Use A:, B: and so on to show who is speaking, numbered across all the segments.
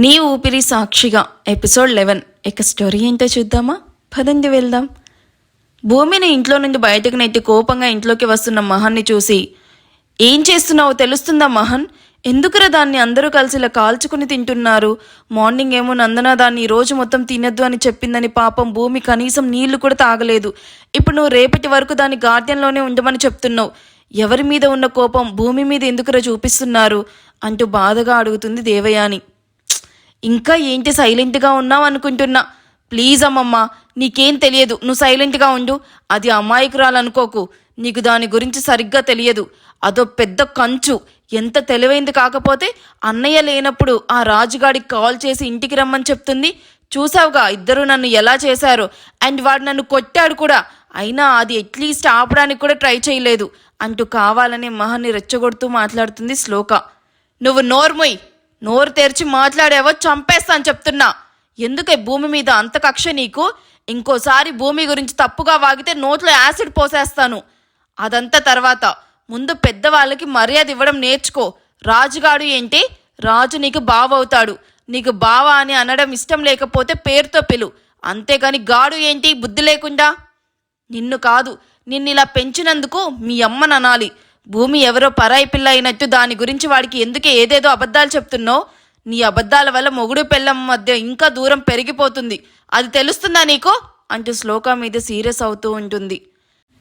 A: నీ ఊపిరి సాక్షిగా ఎపిసోడ్ లెవెన్. ఇక స్టోరీ ఏంటో చూద్దామా? పదండి వెళ్దాం. భూమిని ఇంట్లో నుండి బయటకు నెట్టి కోపంగా ఇంట్లోకి వస్తున్న మహన్ని చూసి ఏం చేస్తున్నావో తెలుస్తుందా మహన్? ఎందుకురా దాన్ని అందరూ కలిసి ఇలా కాల్చుకుని తింటున్నారు? మార్నింగ్ ఏమో నందన దాన్ని రోజు మొత్తం తినద్దు అని చెప్పిందని పాపం భూమి కనీసం నీళ్ళు కూడా తాగలేదు. ఇప్పుడు నువ్వు రేపటి వరకు దాన్ని గార్డెన్లోనే ఉండమని చెప్తున్నావు. ఎవరి మీద ఉన్న కోపం భూమి మీద ఎందుకురా చూపిస్తున్నారు? అంటూ బాధగా అడుగుతుంది దేవయాని. ఇంకా ఏంటి సైలెంట్గా ఉన్నావు అనుకుంటున్నా? ప్లీజ్ అమ్మమ్మ నీకేం తెలియదు. నువ్వు సైలెంట్గా ఉండు. అది అమాయకురాలు అనుకోకు నీకు దాని గురించి సరిగ్గా తెలియదు. అదో పెద్ద కంచు. ఎంత తెలివైంది కాకపోతే అన్నయ్య లేనప్పుడు ఆ రాజుగాడికి కాల్ చేసి ఇంటికి రమ్మని చెప్తుంది. చూసావుగా ఇద్దరు నన్ను ఎలా చేశారు. అండ్ వాడు నన్ను కొట్టాడు కూడా. అయినా అది అట్లీస్ట్ ఆపడానికి కూడా ట్రై చేయలేదు. అంటూ కావాలనే మహాన్ని రెచ్చగొడుతూ మాట్లాడుతుంది శ్లోక. నువ్వు నోర్మొయ్. నోరు తెరిచి మాట్లాడావో చంపేస్తాను చెప్తున్నా. ఎందుకే భూమి మీద అంత కక్ష నీకు? ఇంకోసారి భూమి గురించి తప్పుగా వాగితే నోట్లో యాసిడ్ పోసేస్తాను. అదంతా తర్వాత. ముందు పెద్దవాళ్ళకి మర్యాద ఇవ్వడం నేర్చుకో. రాజుగాడు ఏంటి? రాజు నీకు బావవుతాడు. నీకు బావ అని అనడం ఇష్టం లేకపోతే పేరుతో పిలు. అంతేగాని గాడు ఏంటి? బుద్ధి లేకుండా? నిన్ను కాదు. నిన్ను ఇలా పెంచినందుకు మీ అమ్మని అనాలి భూమి ఎవరో పరాయి పిల్ల అయినట్టు దాని గురించి వాడికి ఎందుకే ఏదేదో అబద్ధాలు చెప్తున్నావు నీ అబద్ధాల వల్ల మొగుడు పెళ్ళం మధ్య ఇంకా దూరం పెరిగిపోతుంది. అది తెలుస్తుందా నీకు? అంటూ శ్లోక మీద సీరియస్ అవుతూ ఉంటుంది.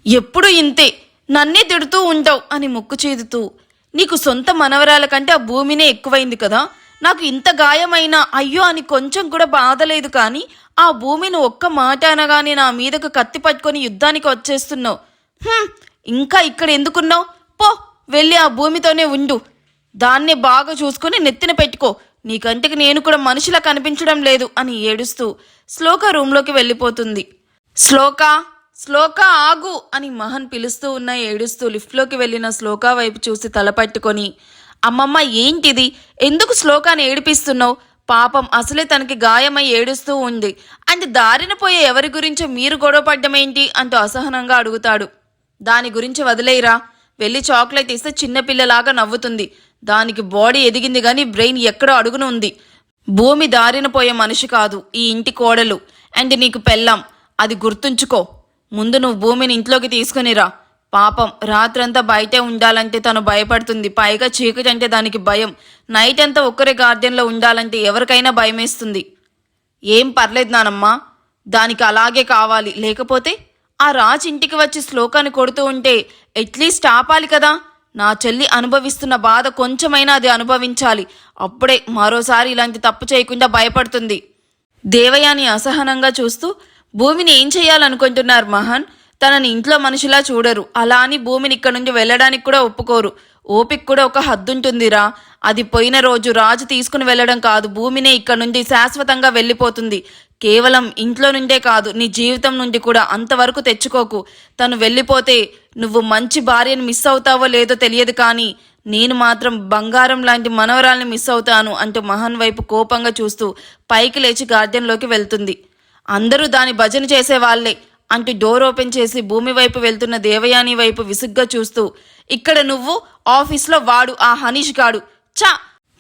A: ఎప్పుడు ఇంతే నన్నే తిడుతూ ఉంటావు అని ముక్కు చేదుతూ. నీకు సొంత మనవరాల కంటే ఆ భూమినే ఎక్కువైంది కదా. నాకు ఇంత గాయమైనా అయ్యో అని కొంచెం కూడా బాధలేదు కానీ ఆ భూమిని ఒక్క మాట అనగానే నా మీదకు కత్తి పట్టుకొని యుద్ధానికి వచ్చేస్తున్నావు. ఇంకా ఇక్కడ ఎందుకున్నావు? పో వెళ్ళి ఆ భూమితోనే ఉండు. దాన్ని బాగా చూసుకుని నెత్తిన పెట్టుకో. నీ కంటికి నేను కూడా మనుషులా కనిపించడం లేదు అని ఏడుస్తూ శ్లోక రూంలోకి వెళ్ళిపోతుంది. శ్లోక శ్లోక ఆగు అని మహన్ పిలుస్తూ ఉన్న ఏడుస్తూ లిఫ్ట్లోకి వెళ్ళిన శ్లోక వైపు చూసి తలపట్టుకొని అమ్మమ్మ ఏంటిది? ఎందుకు శ్లోకాన్ని ఏడిపిస్తున్నావు? పాపం అసలే తనకి గాయమై ఏడుస్తూ ఉంది. అంటే దారిన పోయే ఎవరి గురించో మీరు గొడవపడ్డమేంటి అంటూ అసహనంగా అడుగుతాడు. దాని గురించి వదిలేయరా. వెళ్ళి చాక్లెట్ ఇస్తే చిన్నపిల్లలాగా నవ్వుతుంది. దానికి బాడీ ఎదిగింది కానీ బ్రెయిన్ ఎక్కడో అడుగున ఉంది. భూమి దారిన పోయే మనిషి కాదు ఈ ఇంటి కోడలు. అండ్ నీకు పెళ్ళాం. అది గుర్తుంచుకో. ముందు నువ్వు భూమిని ఇంట్లోకి తీసుకునిరా పాపం రాత్రంతా బయటే ఉండాలంటే తను భయపడుతుంది. పైగా చీకటి అంటే దానికి భయం. నైట్ అంతా ఒక్కరే గార్డెన్లో ఉండాలంటే ఎవరికైనా భయమేస్తుంది. ఏం పర్లేదు నానమ్మా. దానికి అలాగే కావాలి. లేకపోతే ఆ రాజ్ ఇంటికి వచ్చి శ్లోకాన్ని కొడుతూ ఉంటే ఎట్లీస్ట్ ఆపాలి కదా. నా చెల్లి అనుభవిస్తున్న బాధ కొంచెమైనా అది అనుభవించాలి. అప్పుడే మరోసారి ఇలాంటి తప్పు చేయకుండా భయపడుతుంది. దేవయాని అసహనంగా చూస్తూ భూమిని ఏం చేయాలనుకుంటున్నారు మహాన్? తనని ఇంట్లో మనిషిలా చూడరు. అలా అని భూమిని ఇక్కడ నుండి వెళ్ళడానికి కూడా ఒప్పుకోరు. ఓపిక కూడా ఒక హద్దుంటుందిరా. అది పోయిన రోజు రాజు తీసుకుని వెళ్ళడం కాదు. భూమినే ఇక్కడ నుండి శాశ్వతంగా వెళ్ళిపోతుంది. కేవలం ఇంట్లో నుండే కాదు నీ జీవితం నుండి కూడా అంతవరకు తెచ్చుకోకు. తను వెళ్ళిపోతే నువ్వు మంచి భార్యను మిస్ అవుతావో లేదో తెలియదు కానీ నేను మాత్రం బంగారం లాంటి మనవరాల్ని మిస్ అవుతాను అంటూ మహన్ వైపు కోపంగా చూస్తూ పైకి లేచి గార్డెన్లోకి వెళ్తుంది. అందరూ దాని భజన చేసేవాళ్ళే అంటూ డోర్ ఓపెన్ చేసి భూమి వైపు వెళ్తున్న దేవయాని వైపు విసుగ్గా చూస్తూ ఇక్కడ నువ్వు ఆఫీస్లో వాడు ఆ హనీష్ గాడు. చా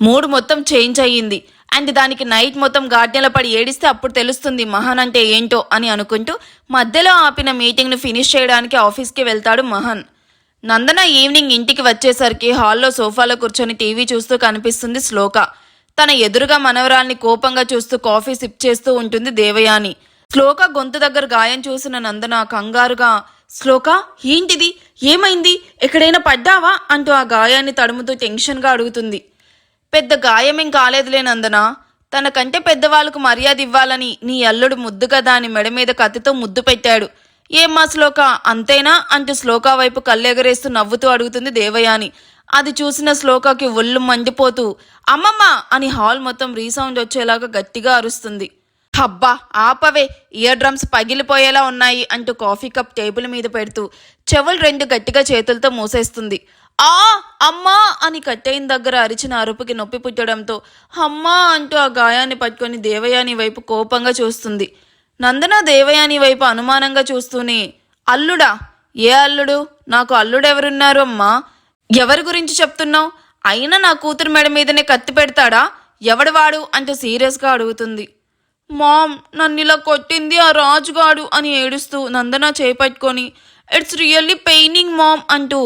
A: మూడు మొత్తం చేంజ్ అయ్యింది. అండ్ దానికి నైట్ మొత్తం గార్డెన్లో పడి ఏడిస్తే అప్పుడు తెలుస్తుంది మహాన్ అంటే ఏంటో అని అనుకుంటూ మధ్యలో ఆపిన మీటింగ్ను ఫినిష్ చేయడానికి ఆఫీస్కి వెళ్తాడు మహాన్. నందన ఈవినింగ్ ఇంటికి వచ్చేసరికి హాల్లో సోఫాలో కూర్చొని టీవీ చూస్తూ కనిపిస్తుంది శ్లోక. తన ఎదురుగా మనవరాల్ని కోపంగా చూస్తూ కాఫీ సిప్ చేస్తూ ఉంటుంది దేవయాని. శ్లోక గొంతు దగ్గర గాయం చూసిన నందన కంగారుగా శ్లోక ఏంటిది? ఏమైంది? ఎక్కడైనా పడ్డావా? అంటూ ఆ గాయాన్ని తడుముతూ టెన్షన్గా అడుగుతుంది. పెద్ద గాయమేం కాలేదులేనందన తనకంటే పెద్దవాళ్ళకు మర్యాద ఇవ్వాలని నీ అల్లుడు ముద్దుగా దాని మెడ మీద కత్తితో ముద్దు పెట్టాడు. ఏమ్మా శ్లోక? అంతేనా? అంటూ శ్లోక వైపు కళ్ళెగరేస్తూ నవ్వుతూ అడుగుతుంది దేవయాని. అది చూసిన శ్లోకకి ఒళ్ళు మండిపోతూ అమ్మమ్మ! అని హాల్ మొత్తం రీసౌండ్ వచ్చేలాగా గట్టిగా అరుస్తుంది. హబ్బా! ఆపవే! ఇయర్ డ్రమ్స్ పగిలిపోయేలా ఉన్నాయి అంటూ కాఫీ కప్ టేబుల్ మీద పెడుతూ చెవులు రెండు గట్టిగా చేతులతో మూసేస్తుంది. ఆ అమ్మా అని కట్టెయిన దగ్గర అరిచిన అరుపుకి నొప్పి పుట్టడంతో అమ్మా అంటూ ఆ గాయాన్ని పట్టుకొని దేవయాని వైపు కోపంగా చూస్తుంది. నందన దేవయాని వైపు అనుమానంగా చూస్తూనే అల్లుడా ఏ అల్లుడు? నాకు అల్లుడెవరున్నారు అమ్మా? ఎవరి గురించి చెప్తున్నావు? అయినా నా కూతురు మెడ మీదనే కత్తి పెడతాడా? ఎవడు వాడు? అంటూ సీరియస్గా అడుగుతుంది. మామ్ నన్ను ఇలా కొట్టింది ఆ రాజుగాడు అని ఏడుస్తూ నందన చేపట్టుకొని ఇట్స్ రియల్లీ పెయినింగ్ మామ్ అంటూ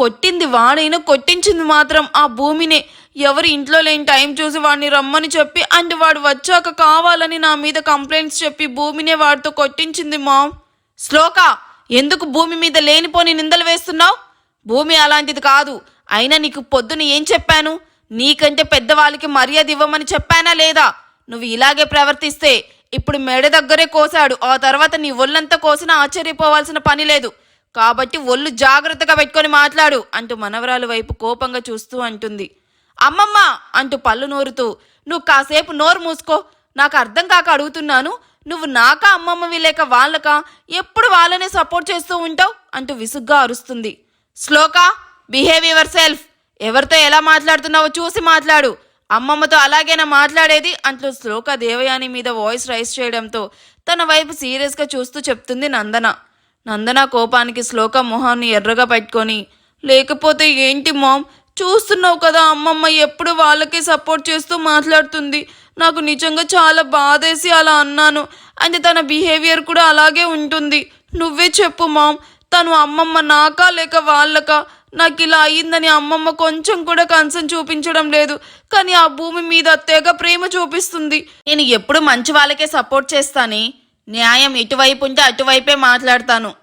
A: కొట్టింది వాడైనా కొట్టించింది మాత్రం ఆ భూమినే. ఎవరి ఇంట్లో లేని టైం చూసి వాడిని రమ్మని చెప్పి అండ్ వాడు వచ్చాక కావాలని నా మీద కంప్లైంట్స్ చెప్పి భూమినే వాడితో కొట్టించింది మామ్. శ్లోక ఎందుకు భూమి మీద లేనిపోని నిందలు వేస్తున్నావు? భూమి అలాంటిది కాదు. అయినా నీకు పొద్దున ఏం చెప్పాను? నీకంటే పెద్దవాళ్ళకి మర్యాద ఇవ్వమని చెప్పానా లేదా? నువ్వు ఇలాగే ప్రవర్తిస్తే ఇప్పుడు మెడ దగ్గరే కోసాడు. ఆ తర్వాత నీ ఒళ్ళంతా కోసినా ఆశ్చర్యపోవాల్సిన పని లేదు. కాబట్టి ఒళ్ళు జాగ్రత్తగా పెట్టుకొని మాట్లాడు అంటూ మనవరాలు వైపు కోపంగా చూస్తూ అంటుంది. అమ్మమ్మ అంటూ పళ్ళు నోరుతూ నువ్వు కాసేపు నోరు మూసుకో నాకు అర్థం కాక అడుగుతున్నాను. నువ్వు నాకా అమ్మమ్మవి లేక వాళ్ళక? ఎప్పుడు వాళ్ళనే సపోర్ట్ చేస్తూ ఉంటావు? అంటూ విసుగ్గా అరుస్తుంది. Shloka behave yourself. ఎవరితో ఎలా మాట్లాడుతున్నావో చూసి మాట్లాడు. అమ్మమ్మతో అలాగేనా మాట్లాడేది? అంటూ శ్లోక దేవయాని మీద వాయిస్ రైస్ చేయడంతో తన వైపు సీరియస్గా చూస్తూ చెప్తుంది నందన. నందన కోపానికి శ్లోక మొహాన్ని ఎర్రగా పెట్టుకొని లేకపోతే ఏంటి మామ్? చూస్తున్నావు కదా అమ్మమ్మ ఎప్పుడు వాళ్ళకి సపోర్ట్ చేస్తూ మాట్లాడుతుంది. నాకు నిజంగా చాలా బాధేసి అలా అన్నాను. అంటే తన బిహేవియర్ కూడా అలాగే ఉంటుంది. నువ్వే చెప్పు మామ్. తను అమ్మమ్మ నాకా లేక వాళ్ళకా? నాకు ఇలా అయ్యిందని అమ్మమ్మ కొంచెం కూడా కన్సర్న్ చూపించడం లేదు. కానీ ఆ భూమి మీద తెగ ప్రేమ చూపిస్తుంది. నేను ఎప్పుడు మంచి వాళ్ళకే సపోర్ట్ చేస్తానే? న్యాయం ఎటువైపు ఉంటే అటువైపే మాట్లాడతాను.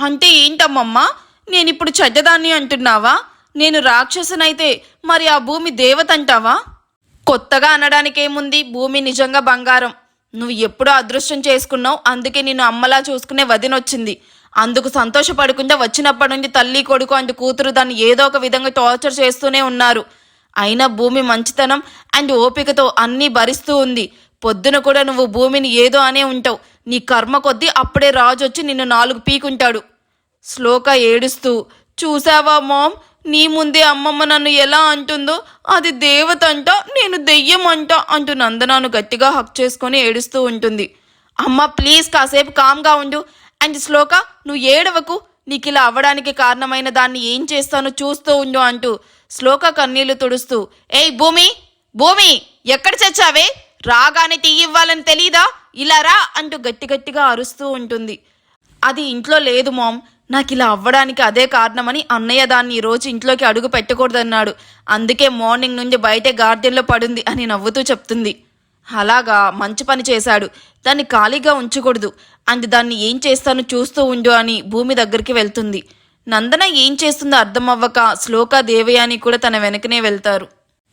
A: అంటే ఏంటమ్మమ్మా? నేను ఇప్పుడు చెడ్డదాన్ని అంటున్నావా? నేను రాక్షసునైతే మరి ఆ భూమి దేవత అంటావా కొత్తగా అనడానికేముంది? భూమి నిజంగా బంగారం. నువ్వు ఎప్పుడో అదృష్టం చేసుకున్నావు అందుకే నిన్ను అమ్మలా చూసుకునే వదినొచ్చింది. అందుకు సంతోషపడకుండా వచ్చినప్పటి నుండి తల్లి కొడుకు అండ్ కూతురు దాన్ని ఏదో ఒక విధంగా టార్చర్ చేస్తూనే ఉన్నారు. అయినా భూమి మంచితనం అండ్ ఓపికతో అన్నీ భరిస్తూ ఉంది. పొద్దున కూడా నువ్వు భూమిని ఏదో అనే ఉంటావు. నీ కర్మ కొద్దీ అప్పుడే రాజు వచ్చి నిన్ను నాలుగు పీకుంటాడు. శ్లోక ఏడుస్తూ చూసావా మామ్? నీ ముందే అమ్మమ్మ నన్ను ఎలా అంటుందో అది దేవత అంట నేను దెయ్యం అంట అంటూ నందనాను గట్టిగా హక్ చేసుకొని ఏడుస్తూ ఉంటుంది. అమ్మ ప్లీజ్ కాసేపు కామ్గా ఉండు. అండ్ శ్లోక నువ్వు ఏడవకు. నీకు ఇలా అవ్వడానికి కారణమైన దాన్ని ఏం చేస్తానో చూస్తూ ఉండు అంటూ శ్లోక కన్నీళ్ళు తుడుస్తూ ఏయ్ భూమి భూమి ఎక్కడ చచ్చావే? రాగానే టీ ఇవ్వాలని తెలీదా? ఇలా రా అంటూ గట్టి గట్టిగా అరుస్తూ ఉంటుంది. అది ఇంట్లో లేదు మామ్. నాకు ఇలా అవ్వడానికి అదే కారణమని అన్నయ్య దాన్ని ఈరోజు రోజు ఇంట్లోకి అడుగు పెట్టకూడదన్నాడు. అందుకే మార్నింగ్ నుండి బయటే గార్డెన్లో పడుంది అని నవ్వుతూ చెప్తుంది. అలాగా మంచి పని చేశాడు. దాన్ని ఖాళీగా ఉంచకూడదు. అండ్ దాన్ని ఏం చేస్తానో చూస్తూ ఉండు అని భూమి దగ్గరికి వెళ్తుంది. నందన ఏం చేస్తుందో అర్థం అవ్వక శ్లోక దేవయాని కూడా తన వెనకనే వెళ్తారు.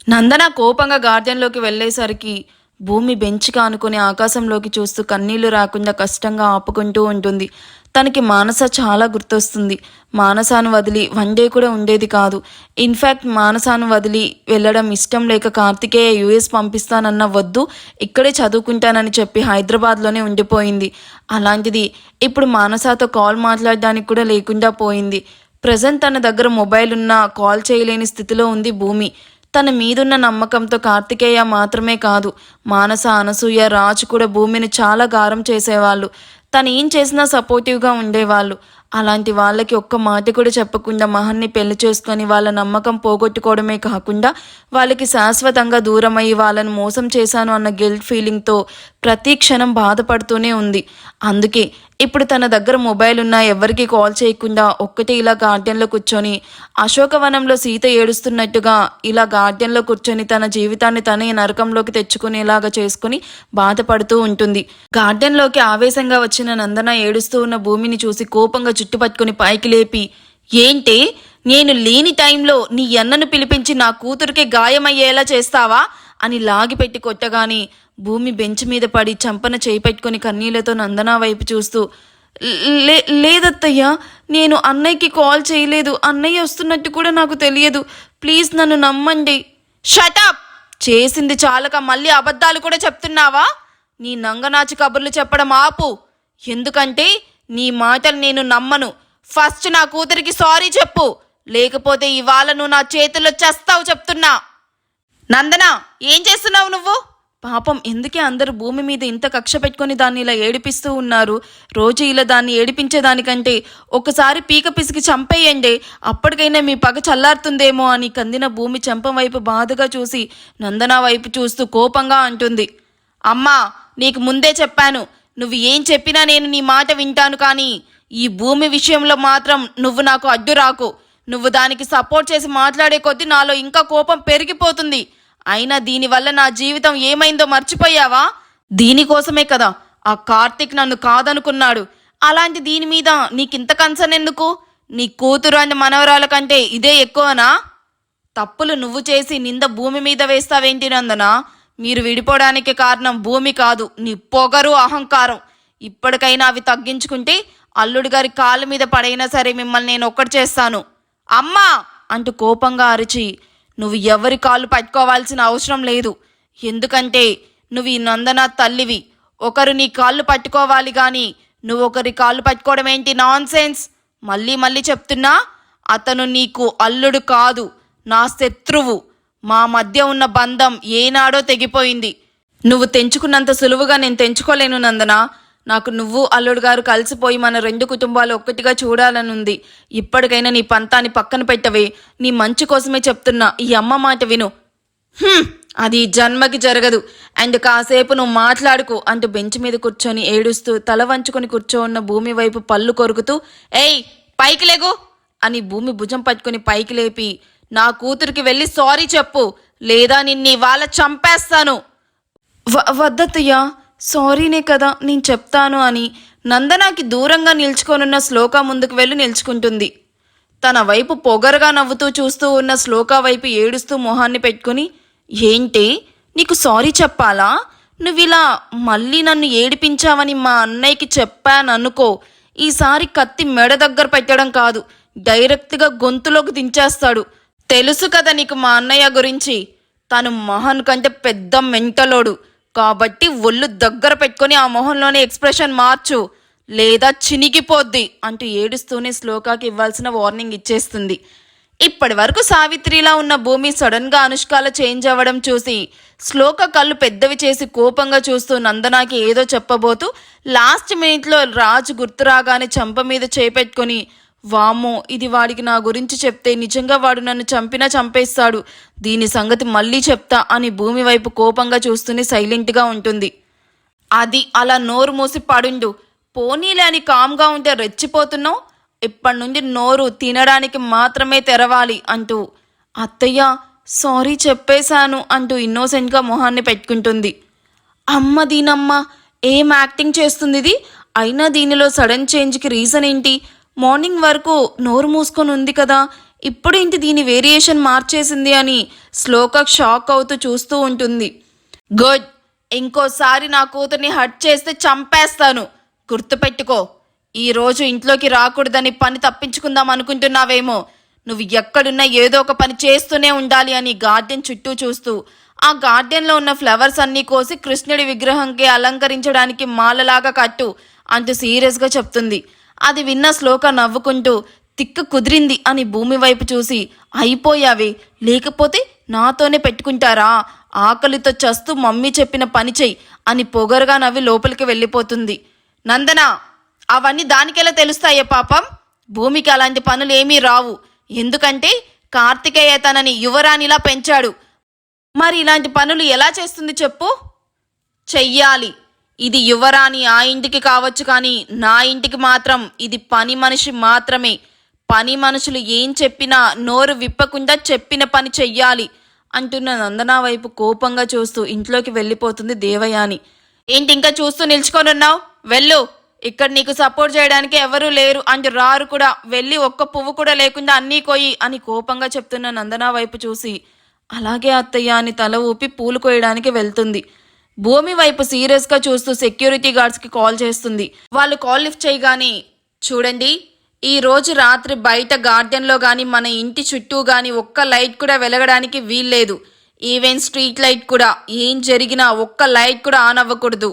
A: నందన కోపంగా గార్డెన్లోకి వెళ్ళేసరికి భూమి బెంచ్గా అనుకుని ఆకాశంలోకి చూస్తూ కన్నీళ్ళు రాకుండా కష్టంగా ఆపుకుంటూ ఉంటుంది. తనకి మానస చాలా గుర్తొస్తుంది. మానసాను వదిలి వన్ డే కూడా ఉండేది కాదు. ఇన్ఫ్యాక్ట్ మానసాను వదిలి వెళ్ళడం ఇష్టం లేక కార్తికేయ యుఎస్ పంపిస్తానన్న వద్దు ఇక్కడే చదువుకుంటానని చెప్పి హైదరాబాద్లోనే ఉండిపోయింది. అలాంటిది ఇప్పుడు మానసాతో కాల్ మాట్లాడడానికి కూడా లేకుండా పోయింది. ప్రజెంట్ తన దగ్గర మొబైల్ ఉన్నా కాల్ చేయలేని స్థితిలో ఉంది భూమి. తన మీదున్న నమ్మకంతో కార్తికేయ మాత్రమే కాదు మానస అనసూయ రాజు కూడా భూమిని చాలా గారం చేసేవాళ్ళు. తను ఏం చేసినా సపోర్టివ్గా ఉండేవాళ్ళు. అలాంటి వాళ్ళకి ఒక్క మాట కూడా చెప్పకుండా మహన్ని పెళ్ళి చేసుకొని వాళ్ళ నమ్మకం పోగొట్టుకోవడమే కాకుండా వాళ్ళకి శాశ్వతంగా దూరమయ్యి వాళ్ళని మోసం చేశాను అన్న గిల్ట్ ఫీలింగ్తో ప్రతి క్షణం బాధపడుతూనే ఉంది. అందుకే ఇప్పుడు తన దగ్గర మొబైల్ ఉన్నా ఎవరికి కాల్ చేయకుండా ఒక్కటే ఇలా గార్డెన్లో కూర్చొని అశోకవనంలో సీత ఏడుస్తున్నట్టుగా ఇలా గార్డెన్లో కూర్చొని తన జీవితాన్ని తనే నరకంలోకి తెచ్చుకునేలాగా చేసుకుని బాధపడుతూ ఉంటుంది. గార్డెన్లోకి ఆవేశంగా వచ్చిన నందన ఏడుస్తూ ఉన్న భూమిని చూసి కోపంగా చుట్టుపట్టుకుని పైకి లేపి ఏంటి నేను లేని టైంలో నీ అన్నను పిలిపించి నా కూతురికి గాయమయ్యేలా చేస్తావా? అని లాగిపెట్టి కొట్టగాని భూమి బెంచ్ మీద పడి చంపన చేయి కన్నీళ్ళతో నందన వైపు చూస్తూ లే లేదత్తయ్య నేను అన్నయ్యకి కాల్ చేయలేదు. అన్నయ్య వస్తున్నట్టు కూడా నాకు తెలియదు. ప్లీజ్ నన్ను నమ్మండి. షటప్ చేసింది చాలక మళ్ళీ అబద్ధాలు కూడా చెప్తున్నావా? నీ నంగనాచి కబుర్లు చెప్పడం ఆపు. ఎందుకంటే నీ మాటలు నేను నమ్మను. ఫస్ట్ నా కూతురికి సారీ చెప్పు. లేకపోతే ఇవాళ నువ్వు నా చేతుల్లో చస్తావు చెప్తున్నా. నందన ఏం చేస్తున్నావు నువ్వు? పాపం ఎందుకే అందరూ భూమి మీద ఇంత కక్ష పెట్టుకొని దాన్ని ఇలా ఏడిపిస్తూ ఉన్నారు? రోజు ఇలా దాన్ని ఏడిపించేదానికంటే ఒకసారి పీక పిసికి చంపేయండి. అప్పటికైనా మీ పగ చల్లారుతుందేమో అని కందిన భూమి చంపం వైపు బాధగా చూసి నందన వైపు చూస్తూ కోపంగా అంటుంది. అమ్మా నీకు ముందే చెప్పాను. నువ్వు ఏం చెప్పినా నేను నీ మాట వింటాను కానీ ఈ భూమి విషయంలో మాత్రం నువ్వు నాకు అడ్డు రాకు నువ్వు దానికి సపోర్ట్ చేసి మాట్లాడే కొద్దీ నాలో ఇంకా కోపం పెరిగిపోతుంది. అయినా దీనివల్ల నా జీవితం ఏమైందో మర్చిపోయావా? దీనికోసమే కదా ఆ కార్తిక్ నన్ను కాదనుకున్నాడు. అలాంటి దీని మీద నీకింత కన్సర్న్ ఎందుకు? నీ కూతురు అండ్ మనవరాల కంటే ఇదే ఎక్కువనా? తప్పులు నువ్వు చేసి నింద భూమి మీద వేస్తావేంటి నందన? మీరు విడిపోవడానికి కారణం భూమి కాదు నీ పొగరు అహంకారం. ఇప్పటికైనా అవి తగ్గించుకుంటే అల్లుడి గారి కాళ్ళ మీద పడైనా సరే మిమ్మల్ని నేను ఒక్కటి చేస్తాను. అమ్మా! అంటూ కోపంగా అరిచి నువ్వు ఎవరి కాళ్ళు పట్టుకోవాల్సిన అవసరం లేదు. ఎందుకంటే నువ్వు ఈ నందన తల్లివి. ఒకరు నీ కాళ్ళు పట్టుకోవాలి గాని నువ్వు ఒకరి కాళ్ళు పట్టుకోవడం ఏంటి నాన్ సెన్స్ మళ్ళీ మళ్ళీ చెప్తున్నా అతను నీకు అల్లుడు కాదు నా శత్రువు. మా మధ్య ఉన్న బంధం ఏనాడో తెగిపోయింది. నువ్వు తెంచుకున్నంత సులువుగా నేను తెంచుకోలేను నందన. నాకు నువ్వు అల్లుడు గారు కలిసిపోయి మన రెండు కుటుంబాలు ఒక్కటిగా చూడాలనుంది. ఇప్పటికైనా నీ పంతాన్ని పక్కన పెట్టవే. నీ మంచి కోసమే చెప్తున్నా. ఈ అమ్మ మాట విను. అది జన్మకి జరగదు. అండ్ కాసేపు నువ్వు మాట్లాడుకు అంటూ బెంచ్ మీద కూర్చొని ఏడుస్తూ తల వంచుకొని కూర్చోన్న భూమి వైపు పళ్ళు కొరుకుతూ ఏయ్ పైకి లేగు! అని భూమి భుజం పట్టుకొని పైకి లేపి నా కూతురికి వెళ్ళి సారీ చెప్పు. లేదా నిన్ను ఇవాళ చంపేస్తాను. వ- వద్దత్తయ్యా. సారీనే కదా నేను చెప్తాను అని నందనాకి దూరంగా నిల్చుకొనున్న శ్లోక ముందుకు వెళ్ళి నిల్చుకుంటుంది. తన వైపు పొగరగా నవ్వుతూ చూస్తూ ఉన్న శ్లోక వైపు ఏడుస్తూ మొహాన్ని పెట్టుకుని ఏంటి? నీకు సారీ చెప్పాలా? నువ్విలా మళ్ళీ నన్ను ఏడిపించావని మా అన్నయ్యకి చెప్పాననుకో ఈసారి కత్తి మెడ దగ్గర పెట్టడం కాదు డైరెక్ట్గా గొంతులోకి దించేస్తాడు. తెలుసు కదా నీకు మా అన్నయ్య గురించి. తను మహాన్ కంటే పెద్ద మెంటలోడు. కాబట్టి ఒళ్ళు దగ్గర పెట్టుకొని ఆ మొహంలోనే ఎక్స్ప్రెషన్ మార్చు. లేదా చినిగిపోద్ది అంటూ ఏడుస్తూనే శ్లోకాకి ఇవ్వాల్సిన వార్నింగ్ ఇచ్చేస్తుంది. ఇప్పటి వరకు సావిత్రిలా ఉన్న భూమి సడన్గా అనుష్కాల చేంజ్ అవ్వడం చూసి శ్లోక కళ్ళు పెద్దవి చేసి కోపంగా చూస్తూ నందనాకి ఏదో చెప్పబోతూ లాస్ట్ మినిట్లో రాజు గుర్తురాగానే చంప మీద చేపెట్టుకొని వామ్మో ఇది వాడికి నా గురించి చెప్తే నిజంగా వాడు నన్ను చంపినా చంపేస్తాడు. దీని సంగతి మళ్ళీ చెప్తా అని భూమి వైపు కోపంగా చూస్తూనే సైలెంట్గా ఉంటుంది. అది అలా నోరు మూసి పడుండు. పోనీలే అని కామ్గా ఉంటే రెచ్చిపోతున్నావు? ఇప్పటి నుండి నోరు తినడానికి మాత్రమే తెరవాలి అంటూ. అత్తయ్య సారీ చెప్పేశాను అంటూ ఇన్నోసెంట్గా మొహాన్ని పెట్టుకుంటుంది. అమ్మ దీనమ్మ ఏం యాక్టింగ్ చేస్తుంది ఇది అయినా దీనిలో సడన్ చేంజ్కి రీజన్ ఏంటి? మార్నింగ్ వరకు నోరు మూసుకొని ఉంది కదా ఇప్పుడేంటి దీని వేరియేషన్ మార్చేసింది అని శ్లోక షాక్ అవుతూ చూస్తూ ఉంటుంది. గుడ్ ఇంకోసారి నా కూతుర్ని హట్ చేస్తే చంపేస్తాను. గుర్తుపెట్టుకో ఈ రోజు ఇంట్లోకి రాకూడదని పని తప్పించుకుందాం అనుకుంటున్నావేమో. నువ్వు ఎక్కడున్నా ఏదో ఒక పని చేస్తూనే ఉండాలి అని గార్డెన్ చుట్టూ చూస్తూ ఆ గార్డెన్లో ఉన్న ఫ్లవర్స్ అన్నీ కోసి కృష్ణుడి విగ్రహంకి అలంకరించడానికి మాలలాగా కట్టు అంటూ సీరియస్గా చెప్తుంది. అది విన్న శ్లోక నవ్వుకుంటూ తిక్క కుదిరింది అని భూమి వైపు చూసి అయిపోయావే లేకపోతే నాతోనే పెట్టుకుంటారా? ఆకలితో చస్తూ మమ్మీ చెప్పిన పని చెయ్యి అని పొగరుగా నవ్వి లోపలికి వెళ్ళిపోతుంది. నందన అవన్నీ దానికెలా తెలుస్తాయే పాపం? భూమికి అలాంటి పనులు ఏమీ రావు. ఎందుకంటే కార్తికేయ తనని యువరాణిలా పెంచాడు. మరి ఇలాంటి పనులు ఎలా చేస్తుంది చెప్పు? చెయ్యాలి. ఇది యువరాణి ఆ ఇంటికి కావచ్చు కానీ నా ఇంటికి మాత్రం ఇది పని మనిషి మాత్రమే. పని మనుషులు ఏం చెప్పినా నోరు విప్పకుండా చెప్పిన పని చెయ్యాలి అంటున్న నందన వైపు కోపంగా చూస్తూ ఇంట్లోకి వెళ్ళిపోతుంది దేవయాని. ఏంటి ఇంకా చూస్తూ నిల్చుకొనున్నావు వెళ్ళు. ఇక్కడ నీకు సపోర్ట్ చేయడానికి ఎవరూ లేరు. అండ్ రారు కూడా. వెళ్ళి ఒక్క పువ్వు కూడా లేకుండా అన్నీ కోయి అని కోపంగా చెప్తున్న నందన వైపు చూసి అలాగే అత్తయ్య అని తల ఊపి పూలు కోయడానికి వెళ్తుంది. భూమి వైపు సీరియస్గా చూస్తూ సెక్యూరిటీ గార్డ్స్కి కాల్ చేస్తుంది. వాళ్ళు కాల్ లిఫ్ట్ చేయగానే చూడండి ఈ రోజు రాత్రి బయట గార్డెన్లో కానీ మన ఇంటి చుట్టూ కానీ ఒక్క లైట్ కూడా వెలగడానికి వీల్లేదు. ఈవెన్ స్ట్రీట్ లైట్ కూడా ఏం జరిగినా ఒక్క లైట్ కూడా ఆన్ అవ్వకూడదు.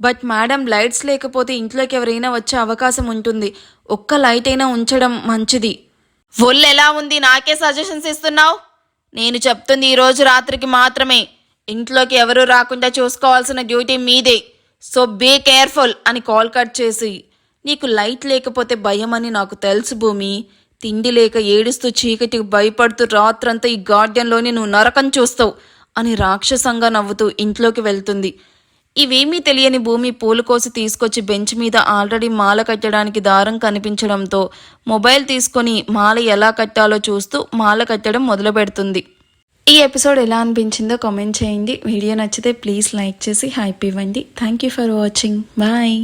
A: బట్ మేడం లైట్స్ లేకపోతే ఇంట్లోకి ఎవరైనా వచ్చే అవకాశం ఉంటుంది. ఒక్క లైట్ అయినా ఉంచడం మంచిది. ఒళ్ళు ఎలా ఉంది? నాకే సజెషన్స్ ఇస్తున్నావు? నేను చెప్తుంది ఈ రోజు రాత్రికి మాత్రమే. ఇంట్లోకి ఎవరు రాకుండా చూసుకోవాల్సిన డ్యూటీ మీదే. సో బీ కేర్ఫుల్ అని కాల్ కట్ చేసి నీకు లైట్ లేకపోతే భయం అని నాకు తెలుసు భూమి. తిండి లేక ఏడుస్తూ చీకటికి భయపడుతూ రాత్రంతా ఈ గార్డెన్లోనే నువ్వు నరకం చూస్తావు అని రాక్షసంగా నవ్వుతూ ఇంట్లోకి వెళ్తుంది. ఇవేమీ తెలియని భూమి పూలు కోసి తీసుకొచ్చి బెంచ్ మీద ఆల్రెడీ మాల కట్టడానికి దారం కనిపించడంతో మొబైల్ తీసుకొని మాల ఎలా కట్టాలో చూస్తూ మాల కట్టడం మొదలు పెడుతుంది ఈ ఎపిసోడ్ ఎలా అనిపించిందో కామెంట్ చేయండి. వీడియో నచ్చితే ప్లీజ్ లైక్ చేసి హైప్ ఇవ్వండి. Thank you for watching bye